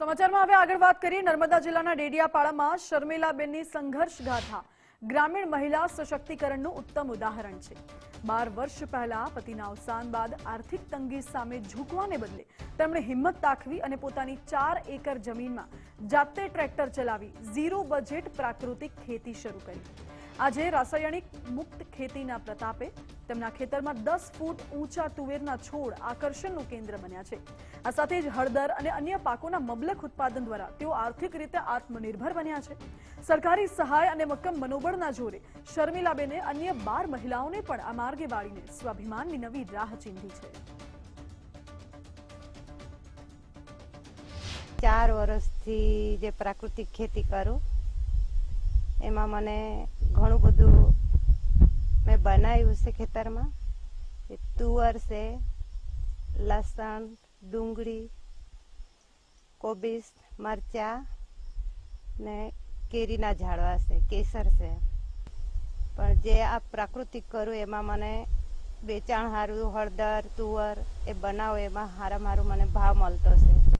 સમાચારમાં હવે આગળ વાત કરીએ નર્મદા જિલ્લાના ડેડિયાપાડામાં શર્મિલાબેનની સંઘર્ષ ગાથા ગ્રામીણ મહિલા સશક્તિકરણનું ઉત્તમ ઉદાહરણ છે. બાર વર્ષ પહેલા પતિના અવસાન બાદ આર્થિક તંગી સામે ઝૂકવાને બદલે તેમણે હિંમત દાખવી અને પોતાની ચાર એકર જમીનમાં જાતે ટ્રેક્ટર ચલાવી ઝીરો બજેટ પ્રાકૃતિક ખેતી શરૂ કરી. આજે રાસાયણિક મુક્ત ખેતીના પ્રતાપે તેમના ખેતરમાં દસ ફૂટ ઊંચા તુવેરના છોડ આકર્ષણનું કેન્દ્ર બન્યા છે. આ સાથે જ હળદર અને અન્ય પાકોના મબલક ઉત્પાદન દ્વારા તેઓ આર્થિક રીતે આત્મનિર્ભર બન્યા છે. સરકારી સહાય અને મક્કમ મનોબળના જોરે શર્મિલાબેને અન્ય બાર મહિલાઓને પણ આ માર્ગે વાળીને સ્વાભિમાનની નવી રાહ ચીંધી છે. ચાર વર્ષથી જે પ્રાકૃતિક ખેતી કરું, એમાં મને ઘણું બધું મેં બનાવ્યું છે ખેતરમાં. એ તુવર છે, લસણ, ડુંગળી કોબીસ મરચાં ને કેરીના ઝાડવા છે, કેસર છે. પણ જે આ પ્રાકૃતિક કરું એમાં મને વેચાણ સારું હળદર, તુવર એ બનાવો એમાં સારા મારું મને ભાવ મળતો છે.